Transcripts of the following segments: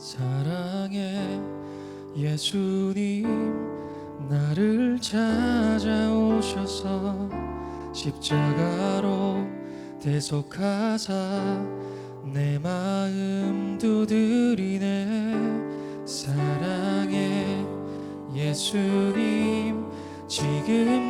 사랑해. 예수님 나를 찾아오셔서 십자가로 대속하사 내 마음 두드리네. 사랑해. 예수님 지금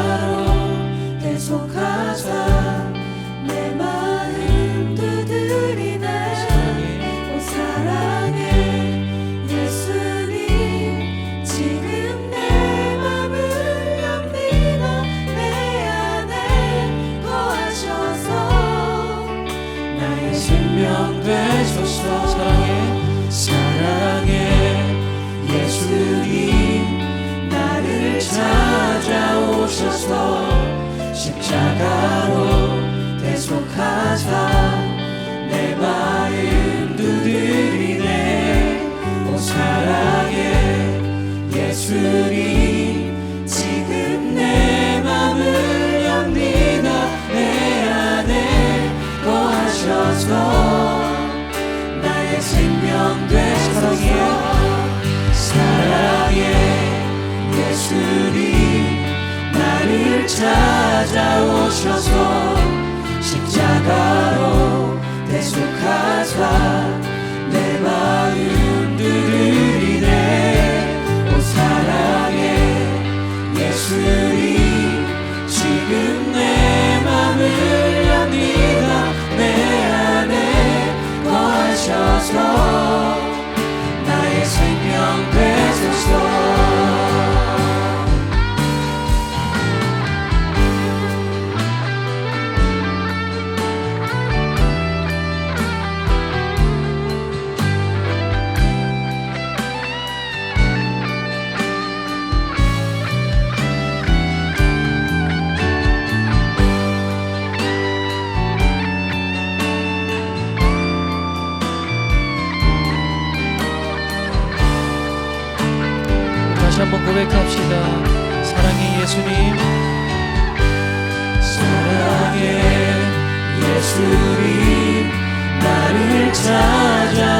지금 내 맘을 엽니다 내 안에 거하셔서 나의 생명 되소서. 사랑해 예수님 나를 찾아오셔서 고백합시다. 사랑해 예수님. 사랑해 예수님. 나를 찾아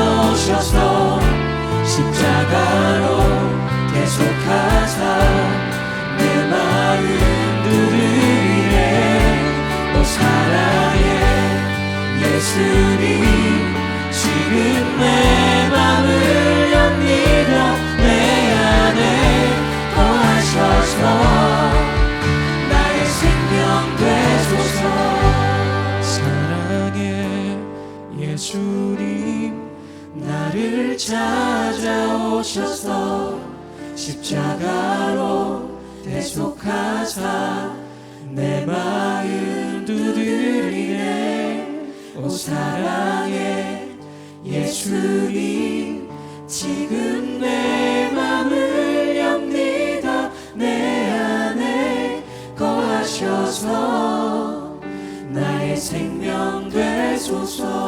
찾아오셔서 십자가로 대속하사 내 마음 두드리네. 오 사랑해 예수님 지금 내 맘을 엽니다. 내 안에 거하셔서 나의 생명 되소서